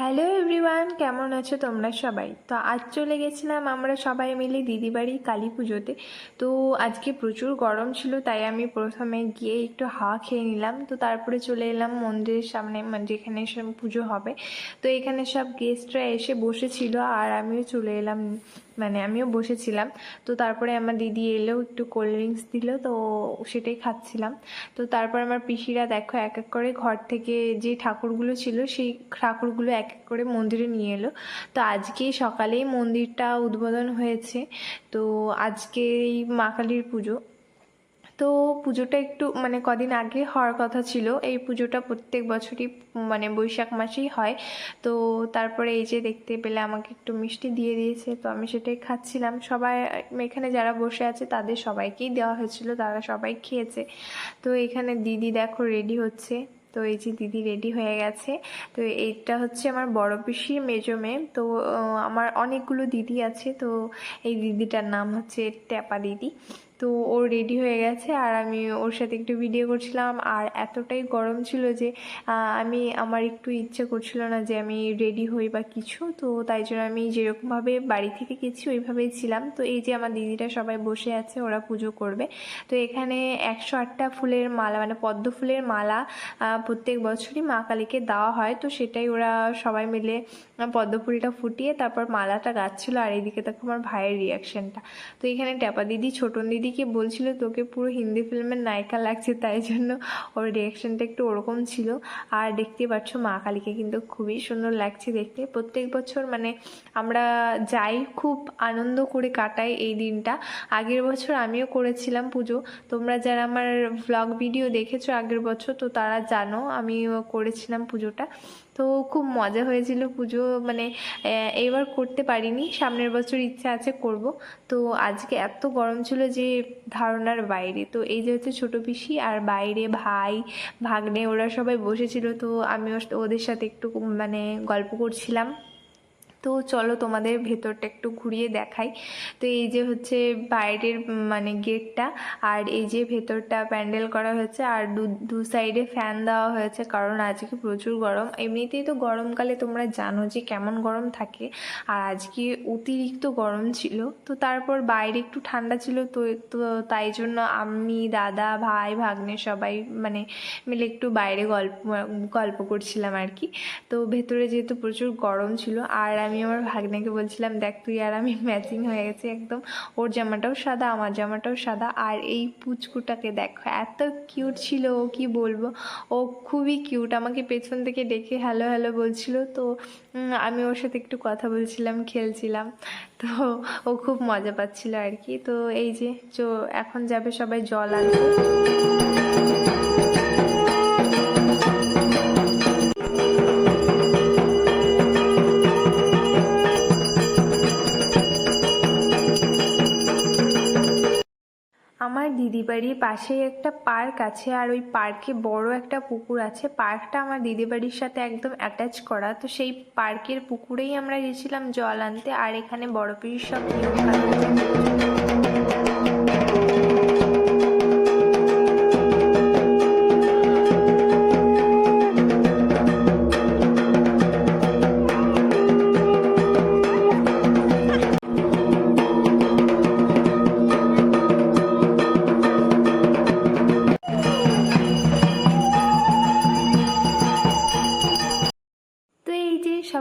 Hello everyone, কেমন আছো তোমরা সবাই? তো আজ চলে গেছিলাম আমরা সবাই মিলে দিদিবাড়ি কালী পুজোতে। তো আজকে প্রচুর গরম ছিল, তাই আমি প্রথমে গিয়ে একটু হাওয়া খেয়ে নিলাম। তো তারপরে চলে এলাম মন্দিরের সামনে মানে যেখানে সব পুজো হবে। তো এখানে সব গেস্টরা এসে বসেছিল, আর আমিও চলে এলাম মানে আমিও বসেছিলাম। তো তারপরে আমার দিদি এলেও একটু কোল্ড ড্রিঙ্কস দিল, তো সেটাই খাচ্ছিলাম। তো তারপর আমার পিসিরা দেখো এক এক করে ঘর থেকে যে ঠাকুরগুলো ছিল, সেই ঠাকুরগুলো এক এক করে মন্দিরে নিয়ে এলো। তো আজকে সকালেই মন্দিরটা উদ্বোধন হয়েছে। তো আজকে এই মা কালীর পুজো। তো পুজোটা একটু মানে কদিন আগে হওয়ার কথা ছিল। এই পুজোটা প্রত্যেক বছরই মানে বৈশাখ মাসেই হয়। তো তারপরে এই যে দেখতে পেলে আমাকে একটু মিষ্টি দিয়ে দিয়েছে, তো আমি সেটাই খাচ্ছিলাম। সবাই, এখানে যারা বসে আছে তাদের সবাইকেই দেওয়া হয়েছিল, তারা সবাই খেয়েছে। তো এখানে দিদি দেখো রেডি হচ্ছে। তো এই যে দিদি রেডি হয়ে গেছে। তো এইটা হচ্ছে আমার বড় পিসির মেজো মেয়ে। তো আমার অনেকগুলো দিদি আছে। তো এই দিদিটার নাম হচ্ছে ট্যাপা দিদি। তো ও রেডি হয়ে গেছে আর আমি ওর সাথে একটু ভিডিও করছিলাম। আর এতটাই গরম ছিল যে আমি আমার একটু ইচ্ছে করছিল না যে আমি রেডি হই বা কিছু। তো তাই জন্য আমি যেরকমভাবে বাড়ি থেকে গেছি, ওইভাবেই ছিলাম। তো এই যে আমার দিদিরা সবাই বসে আছে, ওরা পুজো করবে। তো এখানে একশো আটটা ফুলের মালা মানে পদ্ম ফুলের মালা প্রত্যেক বছরই মা কালীকে দেওয়া হয়। তো সেটাই ওরা সবাই মিলে পদ্ম ফুলটা ফুটিয়ে তারপর মালাটা গাচ্ছিল। আর এইদিকে দেখো আমার ভাইয়ের রিয়াকশনটা তো এখানে ট্যাপা দিদি, ছোটন দিদিকে বলছিল, তোকে পুরো হিন্দি ফিল্মের নায়িকা লাগছে, তাই জন্য ওর রিয়াকশনটা একটু ওরকম ছিল। আর দেখতে পাচ্ছ, মা কালীকে কিন্তু খুবই সুন্দর লাগছে দেখতে। প্রত্যেক বছর মানে আমরা যাই, খুব আনন্দ করে কাটাই এই দিনটা। আগের বছর আমিও করেছিলাম পুজো। তোমরা যারা আমার ভ্লগ ভিডিও দেখেছ আগের বছর, তো তারা জানো আমিও করেছিলাম পুজোটা। তো খুব মজা হয়েছিল পুজো মানে এবার করতে পারিনি। সামনের বছর ইচ্ছা আছে করব। তো আজকে এত গরম ছিল যে ধারণার বাইরে। তো এই যে হচ্ছে ছোটো পিসি আর বাইরে ভাই, ভাগ্নে ওরা সবাই বসেছিল। তো আমি ওদের সাথে একটু মানে গল্প করছিলাম। তো চলো তোমাদের ভেতরটা একটু ঘুরিয়ে দেখাই। তো এই যে হচ্ছে বাইরের মানে গেটটা, আর এই যে ভেতরটা প্যান্ডেল করা হয়েছে, আর দু দু সাইডে ফ্যান দেওয়া হয়েছে, কারণ আজকে প্রচুর গরম। এমনিতেই তো গরমকালে তোমরা জানো যে কেমন গরম থাকে, আর আজকে অতিরিক্ত গরম ছিল। তো তারপর বাইরে একটু ঠান্ডা ছিল, তো তো তাই জন্য আমি, দাদা, ভাই, ভাগ্নে সবাই মানে মিলে একটু বাইরে গল্প গল্প করছিলাম আর কি। তো ভেতরে যেহেতু প্রচুর গরম ছিল, আর আমি আমার ভাগ্নেকে বলছিলাম, দেখ, তুই আর আমি ম্যাচিং হয়ে গেছি একদম। ওর জামাটাও সাদা, আমার জামাটাও সাদা, আর এই পুচকুটাকে দেখো, এত কিউট ছিল, ও কি বলব? ও খুবই কিউট আমাকে পেছন থেকে ডেকে হ্যালো হ্যালো বলছিল। তো আমি ওর সাথে একটু কথা বলছিলাম, খেলছিলাম। তো, ও খুব মজা পাচ্ছিল আর কি। তো, এই যে তো এখন যাবে সবাই জল আনতে। আমার দিদি বাড়ির পাশেই একটা পার্ক আছে আর ওই পার্কে বড় একটা পুকুর আছে। পার্কটা আমার দিদি বাড়ির সাথে একদম অ্যাটাচ করা। তো সেই পার্কের পুকুরেই আমরা গেছিলাম জল আনতে আর এখানে বড় পিসির সব নিয়ম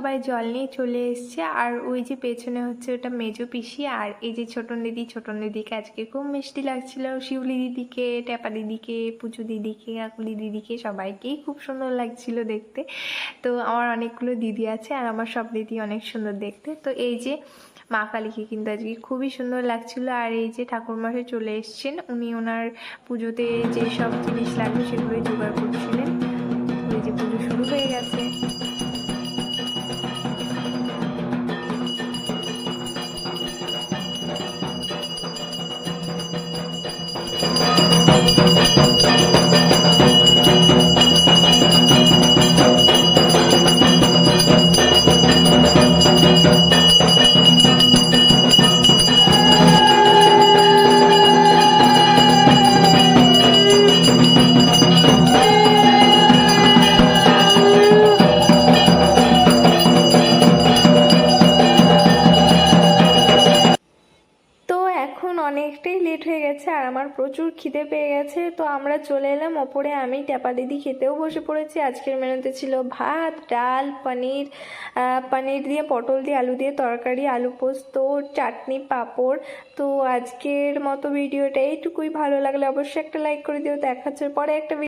সবাই জল নিয়ে চলে এসছে। আর ওই যে পেছনে হচ্ছে ওটা মেজো পিসি আর এই যে ছোটন দিদি ছোটন দিদিকে আজকে খুব মিষ্টি লাগছিল। শিউলি দিদিকে, ট্যাপা দিদিকে, পুচু দিদিকে কাকুলি দিদিকে সবাইকেই খুব সুন্দর লাগছিল দেখতে। তো আমার অনেকগুলো দিদি আছে আর আমার সব দিদি অনেক সুন্দর দেখতে। তো এই যে মা কালীকে কিন্তু আজকে খুবই সুন্দর লাগছিল। আর এই যে ঠাকুরমশাই চলে এসছেন, উনি ওনার পুজোতে যে সব জিনিস লাগবে সেগুলোই জোগাড় করছিলেন। এই যে পুজো শুরু হয়ে গেছে। এখন অনেকটাই লেট হয়ে গেছে আর আমার প্রচুর খিদে পেয়ে গেছে। তো আমরা চলে এলাম ওপরে। আমি ট্যাপা দিদি খেতেও বসে পড়েছি। আজকের মেনুতে ছিল ভাত, ডাল, পনির পনির দিয়ে পটল দিয়ে আলু দিয়ে তরকারি, আলু পোস্ত, চাটনি, পাঁপড়। তো আজকের মতো ভিডিওটা এইটুকুই। ভালো লাগলে অবশ্যই একটা লাইক করে দিও। দেখাচ্ছে পরে একটা